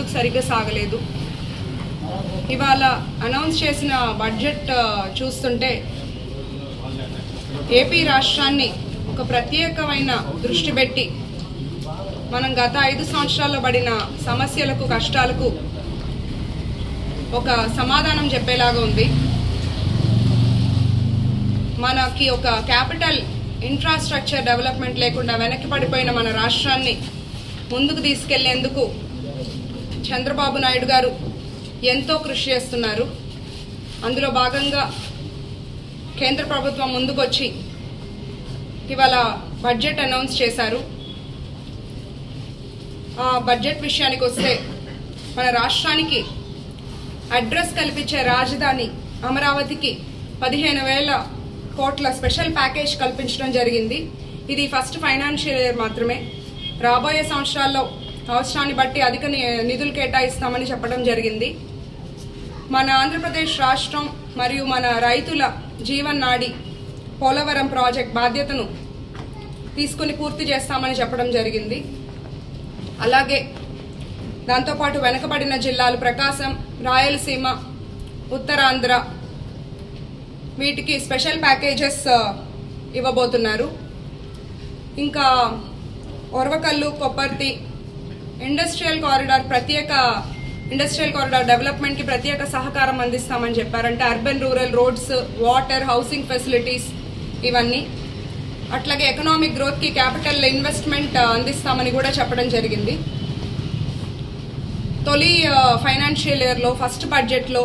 ముందుకు సరిగ్గా సాగలేదు. ఇవాళ అనౌన్స్ చేసిన బడ్జెట్ చూస్తుంటే ఏపీ రాష్ట్రాన్ని ఒక ప్రత్యేకమైన దృష్టి పెట్టి మనం గత ఐదు సంవత్సరాల్లో పడిన సమస్యలకు కష్టాలకు ఒక సమాధానం చెప్పేలాగా ఉంది. మనకి ఒక క్యాపిటల్ ఇన్ఫ్రాస్ట్రక్చర్ డెవలప్మెంట్ లేకుండా వెనక్కి పడిపోయిన మన రాష్ట్రాన్ని ముందుకు తీసుకెళ్ళేందుకు చంద్రబాబు నాయుడు గారు ఎంతో కృషి చేస్తున్నారు. అందులో భాగంగా కేంద్ర ప్రభుత్వం ముందుకొచ్చి ఇవాళ బడ్జెట్ అనౌన్స్ చేశారు. ఆ బడ్జెట్ విషయానికి వస్తే మన రాష్ట్రానికి అడ్రస్ కల్పించే రాజధాని అమరావతికి పదిహేను వేల కోట్ల స్పెషల్ ప్యాకేజ్ కల్పించడం జరిగింది. ఇది ఫస్ట్ ఫైనాన్షియల్ ఇయర్ మాత్రమే. రాబోయే సంవత్సరాల్లో అవసరాన్ని బట్టి అధిక నిధులు కేటాయిస్తామని చెప్పడం జరిగింది. మన ఆంధ్రప్రదేశ్ రాష్ట్రం మరియు మన రైతుల జీవన్నాడి పోలవరం ప్రాజెక్ట్ బాధ్యతను తీసుకుని పూర్తి చేస్తామని చెప్పడం జరిగింది. అలాగే దాంతోపాటు వెనుకబడిన జిల్లాలు ప్రకాశం రాయలసీమ ఉత్తరాంధ్ర వీటికి స్పెషల్ ప్యాకేజెస్ ఇవ్వబోతున్నారు. ఇంకా ఒరవకల్లు కొప్పర్తి ఇండస్ట్రియల్ కారిడార్ ప్రత్యేక ఇండస్ట్రియల్ కారిడార్ డెవలప్మెంట్కి ప్రత్యేక సహకారం అందిస్తామని చెప్పారంటే urban rural roads water housing facilities ఇవన్నీ. అట్లాగే ఎకనామిక్ గ్రోత్కి క్యాపిటల్ ఇన్వెస్ట్మెంట్ అందిస్తామని కూడా చెప్పడం జరిగింది. తొలి ఫైనాన్షియల్ ఇయర్లో ఫస్ట్ బడ్జెట్లో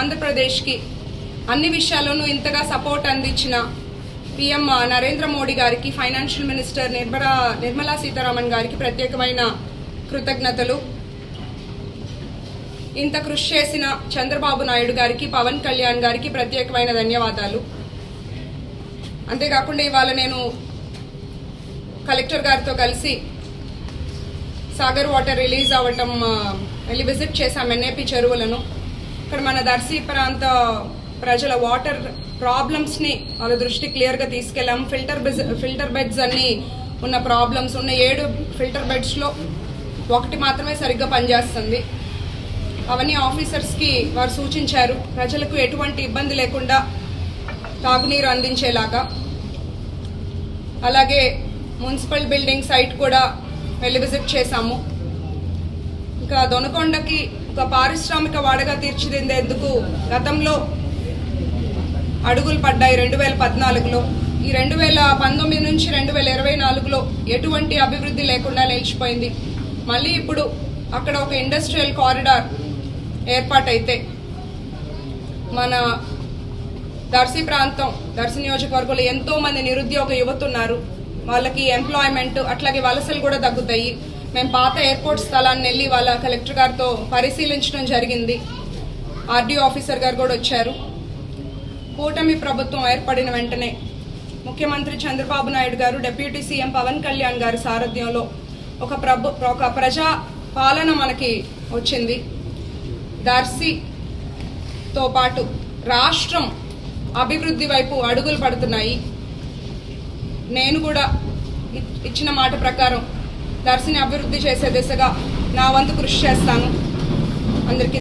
ఆంధ్రప్రదేశ్కి అన్ని విషయాల్లోనూ ఇంతగా సపోర్ట్ అందించిన పిఎం నరేంద్ర మోడీ గారికి ఫైనాన్షియల్ మినిస్టర్ నిర్మలా నిర్మలా సీతారామన్ గారికి ప్రత్యేకమైన కృతజ్ఞతలు. ఇంత కృషి చేసిన చంద్రబాబు నాయుడు గారికి పవన్ కళ్యాణ్ గారికి ప్రత్యేకమైన ధన్యవాదాలు. అంతేకాకుండా ఇవాళ నేను కలెక్టర్ గారితో కలిసి సాగర్ వాటర్ రిలీజ్ అవ్వటం వెళ్ళి విజిట్ చేశాం ఎన్ఏపి చెరువులను. ఇక్కడ మన దర్శి ప్రాంత ప్రజల వాటర్ ప్రాబ్లమ్స్ని వాళ్ళ దృష్టి క్లియర్గా తీసుకెళ్ళాం. ఫిల్టర్ ఫిల్టర్ బెడ్స్ అన్ని ఉన్న ప్రాబ్లమ్స్ ఉన్న ఏడు ఫిల్టర్ బెడ్స్లో ఒకటి మాత్రమే సరిగ్గా పనిచేస్తుంది. అవన్నీ ఆఫీసర్స్కి వారు సూచించారు. ప్రజలకు ఎటువంటి ఇబ్బంది లేకుండా తాగునీరు అందించేలాగా. అలాగే మున్సిపల్ బిల్డింగ్ సైట్ కూడా వెళ్ళి విజిట్ చేశాము. ఇంకా దొనకొండకి ఒక పారిశ్రామిక వాడగా తీర్చిదిద్దేందుకు గతంలో అడుగులు పడ్డాయి రెండు వేల పద్నాలుగులో. ఈ రెండు వేల పంతొమ్మిది నుంచి రెండు వేల ఇరవై నాలుగులో ఎటువంటి అభివృద్ధి లేకుండా నిలిచిపోయింది. మళ్ళీ ఇప్పుడు అక్కడ ఒక ఇండస్ట్రియల్ కారిడార్ ఏర్పాటైతే మన దర్శి ప్రాంతం దర్శి నియోజకవర్గంలో ఎంతో మంది నిరుద్యోగ యువతున్నారు. వాళ్ళకి ఎంప్లాయ్మెంట్ అట్లాగే వలసలు కూడా తగ్గుతాయి. మేము పాత ఎయిర్పోర్ట్ స్థలాన్ని వెళ్ళి వాళ్ళ కలెక్టర్ గారితో పరిశీలించడం జరిగింది. ఆర్డీఓ ఆఫీసర్ గారు కూడా వచ్చారు. కూటమి ప్రభుత్వం ఏర్పడిన వెంటనే ముఖ్యమంత్రి చంద్రబాబు నాయుడు గారు డిప్యూటీ సీఎం పవన్ కళ్యాణ్ గారి సారథ్యంలో ఒక ప్రభు ఒక ప్రజా పాలన మనకి వచ్చింది. దర్శితో పాటు రాష్ట్రం అభివృద్ధి వైపు అడుగులు పడుతున్నాయి. నేను కూడా ఇ- ఇచ్చిన మాట ప్రకారం దర్శిని అభివృద్ధి చేసే దిశగా నా వంతు కృషి చేస్తాను. అందరికీ